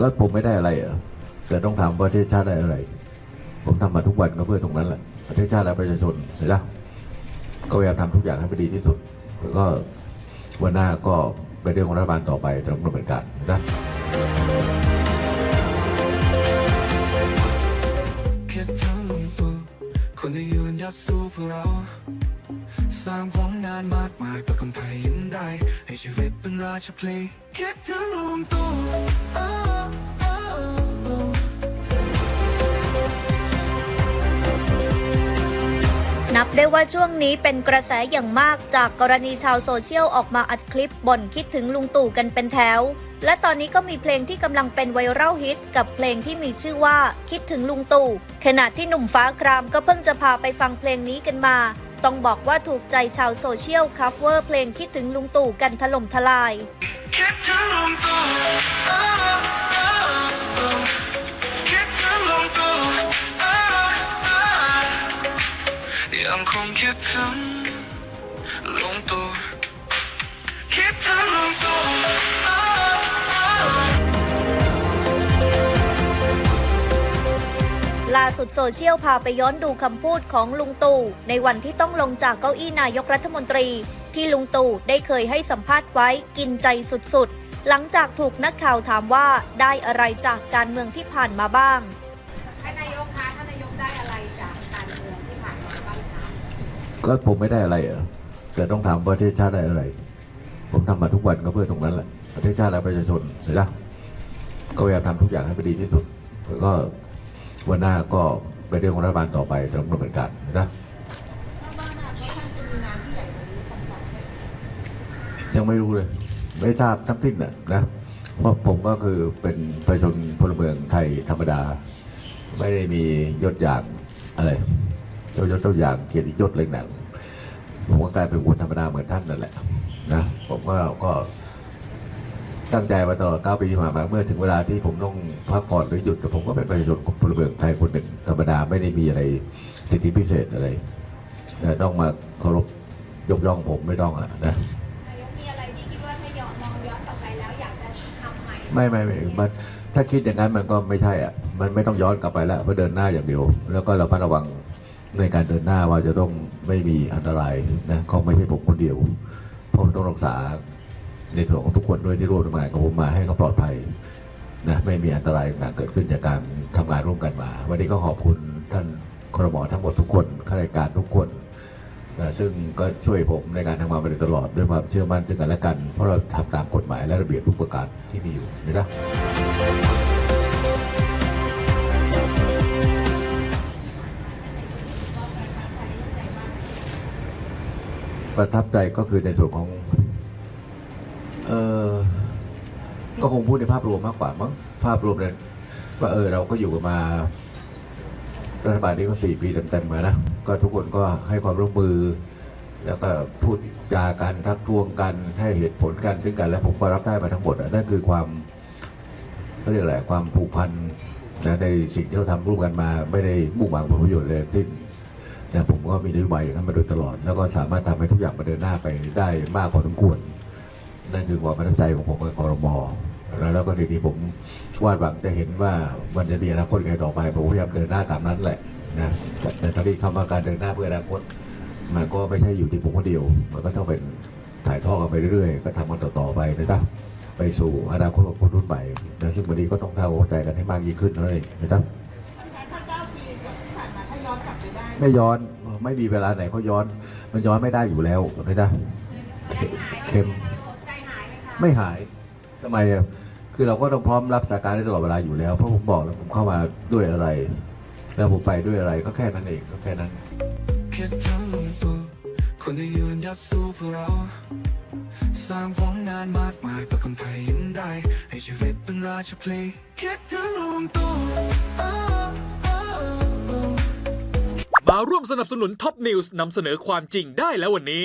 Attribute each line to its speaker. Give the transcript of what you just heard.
Speaker 1: ก็ผมไม่ได้อะไรเหรอแต่ต้องถามประเทศชาติได้อะไร ผมทำมาทุกวันก็เพื่อตรงนั้นแหละประเทศชาติและประชาชนเห็นไหมก็พยายามทำทุกอย่างให้ดีที่สุด แล้วก็วันหน้าก็เป็นเรื่องของรัฐบาลต่อไปต้องดำเนินการนะ
Speaker 2: คิดถึงลงตู่คนที่ยืนหยัดสู้เพื่อเรา สร้างผลงานมากมายเพื่อคนไทยยิ้มได้ ให้ชีวิตเป็นราชเพลงคิดถึงลุงตู่
Speaker 3: นับได้ว่าช่วงนี้เป็นกระแสอย่างมากจากกรณีชาวโซเชียลออกมาอัดคลิปบ่นคิดถึงลุงตู่กันเป็นแถว และตอนนี้ก็มีเพลงที่กำลังเป็นไวรัลฮิต กับเพลงที่มีชื่อว่าคิดถึงลุงตู่ขณะที่หนุ่มฟ้าครามก็เพิ่งจะพาไปฟังเพลงนี้กันมา ต้องบอกว่าถูกใจชาวโซเชียลคัฟเวอร์เพลงคิดถึงลุงตู่กันถล่มทลาย
Speaker 2: คิดถึงลุงตู่ยังคงคิดถึง ล่า
Speaker 3: สุดโซเชียลพาไปย้อนดูคำพูดของลุงตู่ในวันที่ต้องลงจากเก้าอี้นายกรัฐมนตรี ที่ลุงตู่ได้เคยให้สัมภาษณ์ไว้กินใจสุดๆ หลังจากถูกนักข่าวถามว่าได้อะไรจากการเมืองที่ผ่านมาบ้าง
Speaker 4: ท่านนายกคะท่านนายกได้อะไรจากการเมืองที่ผ่านมาบ้างคะ
Speaker 1: ก็ผมไม่ได้อะไรเหรอแต่ต้องถามว่าประเทศชาติได้อะไร ผมทำมาทุกวันก็เพื่อตรงนั้นแหละประเทศชาติและประชาชนเห็นไหมก็พยายามทำทุกอย่างให้มันดีที่สุดแล้วก็ วันหน้าก็เป็นเรื่องของรัฐบาลต่อไปต้องดำเนินการนะยังไม่รู้เลย ไม่ทราบทั้งสิ้นน่ะนะเพราะผมก็คือเป็นประชาชนพลเมืองไทยธรรมดา ไม่ได้มียศอย่างอะไรเจ้ายศเจ้าอย่างเกียรติยศอะไรหนังผมก็กลายเป็นคนธรรมดาเหมือนท่านนั่นแหละนะผมก็ก็ ตั้งใจมาตลอด 9 ปีที่ผ่านมาเมื่อถึงเวลาที่ผมต้องพักผ่อนหรือหยุดแต่ผมก็เป็นประชาชนพลเมืองไทยคนหนึ่งธรรมดาไม่ได้มีอะไรสิทธิพิเศษอะไรแต่ต้องมาเคารพยกย่องผมไม่ต้องอะนะ
Speaker 4: นายกมีอะไรที่คิดว่าถ้าย้อนมองย้อนกลับไปแล้วอยากจะทำใหม่
Speaker 1: ไม่ไม่ไม่มันถ้าคิดอย่างนั้นมันก็ไม่ใช่อะ มันไม่ต้องย้อนกลับไปแล้วเพราะเดินหน้าอย่างเดียว แล้วก็เราพัระวังในการเดินหน้าว่าจะต้องไม่มีอันตรายนะเขาไม่ใช่ผมคนเดียวเพราะผมต้องรักษา ในส่วนของทุกคนด้วยที่ร่วมทำงานกับผมมาให้เขาปลอดภัยนะไม่มีอันตรายต่างเกิดขึ้นจากการทำงานร่วมกันมา วันนี้ก็ขอบคุณท่านครมทั้งหมดทุกคนข้าราชการทุกคนนะซึ่งก็ช่วยผมในการทำงานมาโดยตลอดด้วยความเชื่อมั่นซึ่งกันและกัน เพราะเราทำตามกฎหมายและระเบียบทุกประการที่มีอยู่นะประทับใจก็คือในส่วนของ ก็คงพูดในภาพรวมมากกว่ามั้งภาพรวมเนี่ยว่าเออเราก็อยู่กันมา รัฐบาลนี้ก็สี่ปีเต็มๆมานะก็ทุกคนก็ให้ความร่วมมือ แล้วก็พูดจากันทักทวงกันให้เหตุผลกันซึ่งกัน และผมก็รับได้มาทั้งหมดนั่นคือความเขาเรียกอะไรความผูกพันนะในสิ่งที่เราทำร่วมกันมาไม่ได้มุ่งหวังผลประโยชน์เลยทั้งสิ้นนะผมก็มีนโยบายอย่างนั้นมาโดยตลอด แล้วก็สามารถทำให้ทุกอย่างมาเดินหน้าไปได้มากพอสมควร นั่นคือความประทับใจของผมกับกรมแล้ว แล้วก็สิ่งที่ผมวาดหวังจะเห็นว่ามันจะมีอนาคตไงต่อไป ผมพยายามเดินหน้าตามนั้นแหละนะแต่แต่ตอนนี้คำว่าการเดินหน้าเพื่ออนาคตมันก็ไม่ใช่อยู่ที่ผมคนเดียว มันก็ต้องเป็นถ่ายทอดกันไปเรื่อยๆ ก็ทำกันต่อๆไปนะครับไปสู่อนาคตของคนรุ่นใหม่นะซึ่งวันนี้ก็ต้องเข้าใจกันให้มากยิ่งขึ้นนั่นเองนะครับ
Speaker 5: ถ้าเก้าปีที่ผ่านมาถ้าย้อนกลับไปได้
Speaker 1: ไม่ย้อนไม่มีเวลาไหนเขาย้อน มันย้อนไม่ได้อยู่แล้วไม่ได้เค็ม
Speaker 4: ใจหายไหมคะ
Speaker 1: ไม่หาย ทำไมอะคือเราก็ต้องพร้อมรับสถานการณ์ได้ตลอดเวลาอยู่แล้ว เพราะผมบอกแล้วผมเข้ามาด้วยอะไร แล้วผมไปด้วยอะไรก็แค่นั้นเองก็แค่นั้น
Speaker 2: คิดถึงลุงตู่คนที่ยืนหยัดสู้เพื่อเรา สร้างผลงานมากมายเพื่อคนไทยยิ้มได้ ให้ชีวิตเป็นราชเพลงคิดถึงลุงตู่โอ้โอ้โอ้
Speaker 6: มาร่วมสนับสนุนท็อปนิวส์นำเสนอความจริงได้แล้ววันนี้